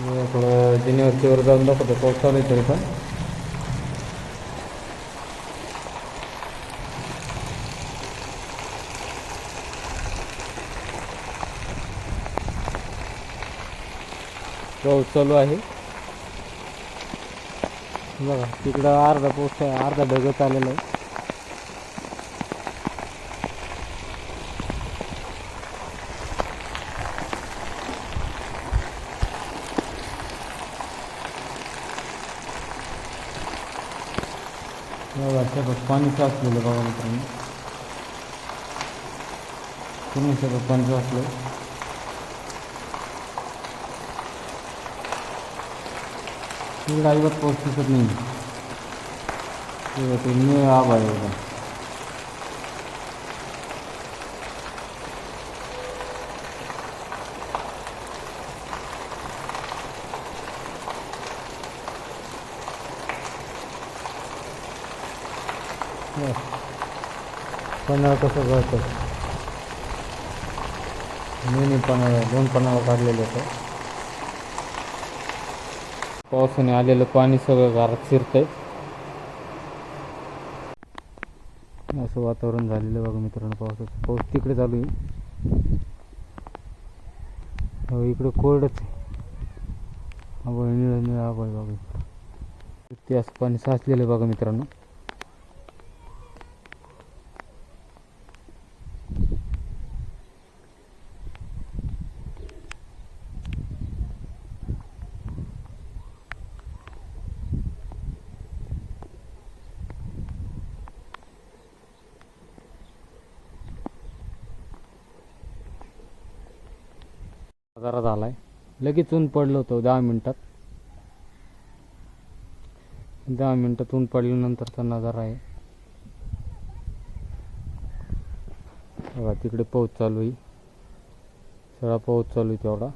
मी थोडं जिन्यावरतीवर जाऊन दाखवतो पाऊस चालू आहे तरी पण पाऊस चालू आहे. बघा तिकडं अर्धा पाऊस आहे अर्धा ढगत आलेला आहे. बघा सगळं पाणी साचलेलं बघा मित्रांनो पूर्ण सगळं पाणी साचलं तिकडे अजिबात पाऊस दिसत नाही ते- ते निळ आभाळ आहे पन्हाळा कसं कळतं मिनी पन्हाळा दोन पन्हाळा काढलेले होतं पावसाने आलेलं पाणी सगळं घरात शिरतंय असं वातावरण झालेलं आहे बघा मित्रांनो. पावसाचं पाऊस तिकडे चालू आहे. हो इकडं कोरडच आहे. निळ निळं निळं बघा ते असं पाणी साचलेलं आहे बघा मित्रांनो. जरा झालाय लगेच ऊन पडलं होतं दहा मिनटात. दहा मिनिटात ऊन पडल्यानंतरचा नजारा आहे बघा तिकडे पाऊस चालू आहे. सगळा पाऊस चालू आहे तेवढा.